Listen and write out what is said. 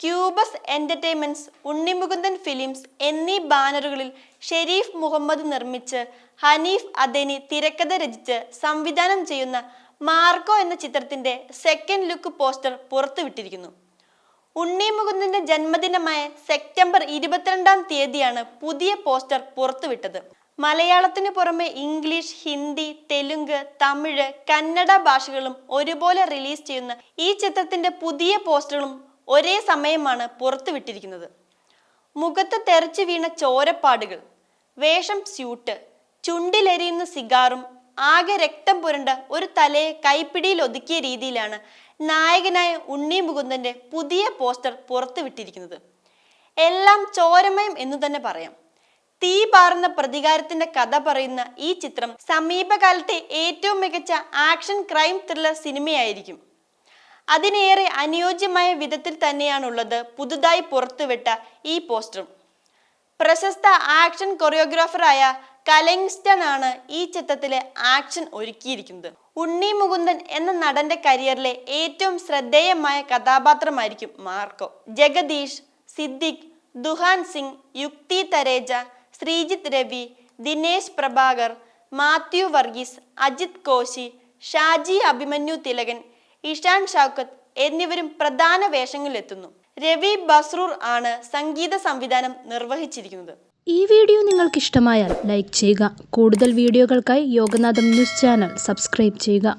Cubes entertainments Unni Mukundan films എന്നീ ബാനറുകളിൽ ഷെരീഫ് മുഹമ്മദ് നിർമ്മിച്ച് ഹനീഫ് അദനി തിരക്കഥ രചിച്ച് സംവിധാനം ചെയ്യുന്ന മാർക്കോ എന്ന ചിത്രത്തിന്റെ സെക്കൻഡ് ലുക്ക് പോസ്റ്റർ പുറത്തുവിട്ടിരിക്കുന്നു. ഉണ്ണി മുകുന്ദന്റെ ജന്മദിനമായ സെപ്റ്റംബർ ഇരുപത്തിരണ്ടാം തീയതിയാണ് പുതിയ പോസ്റ്റർ പുറത്തുവിട്ടത്. മലയാളത്തിന് പുറമെ ഇംഗ്ലീഷ് ഹിന്ദി തെലുങ്ക് തമിഴ് കന്നഡ ഭാഷകളും ഒരുപോലെ റിലീസ് ചെയ്യുന്ന ഈ ചിത്രത്തിന്റെ പുതിയ പോസ്റ്ററുകളും ഒരേ സമയമാണ് പുറത്തു വിട്ടിരിക്കുന്നത്. മുഖത്ത് തെറിച്ചു വീണ ചോരപ്പാടുകൾ വേഷം സ്യൂട്ട് ചുണ്ടിലെരിയുന്ന സിഗാറും ആകെ രക്തം പുരണ്ട ഒരു തലയെ കൈപ്പിടിയിൽ ഒതുക്കിയ രീതിയിലാണ് നായകനായ ഉണ്ണി മുകുന്ദന്റെ പുതിയ പോസ്റ്റർ പുറത്തു വിട്ടിരിക്കുന്നത്. എല്ലാം ചോരമയം എന്നു തന്നെ പറയാം. തീ പാറുന്ന പ്രതികാരത്തിന്റെ കഥ പറയുന്ന ഈ ചിത്രം സമീപകാലത്തെ ഏറ്റവും മികച്ച ആക്ഷൻ ക്രൈം ത്രില്ലർ സിനിമയായിരിക്കും. അതിനേറെ അനുയോജ്യമായ വിധത്തിൽ തന്നെയാണുള്ളത് പുതുതായി പുറത്തുവിട്ട ഈ പോസ്റ്ററും. പ്രശസ്ത ആക്ഷൻ കൊറിയോഗ്രാഫറായ കലങ്സ്റ്റൺ ആണ് ഈ ചിത്രത്തിലെ ആക്ഷൻ ഒരുക്കിയിരിക്കുന്നത്. ഉണ്ണി മുകുന്ദൻ എന്ന നടന്റെ കരിയറിലെ ഏറ്റവും ശ്രദ്ധേയമായ കഥാപാത്രമായിരിക്കും മാർക്കോ. ജഗദീഷ് സിദ്ദിഖ് ദുഹാൻ സിംഗ് യുക്തി തരേജ ശ്രീജിത്ത് രവി ദിനേശ് പ്രഭാകർ മാത്യു വർഗീസ് അജിത് കോശി ഷാജി അഭിമന്യു തിലകൻ ഇഷാൻ ഷൗക്കത്ത് എന്നിവരും പ്രധാന വേഷങ്ങളിലെത്തുന്നു. രവി ബസ്രൂർ ആണ് സംഗീത സംവിധാനം നിർവഹിച്ചിരിക്കുന്നത്. ഈ വീഡിയോ നിങ്ങൾക്ക് ഇഷ്ടമായാൽ ലൈക്ക് ചെയ്യുക. കൂടുതൽ വീഡിയോകൾക്കായി യോഗനാഥം ന്യൂസ് ചാനൽ സബ്സ്ക്രൈബ് ചെയ്യുക.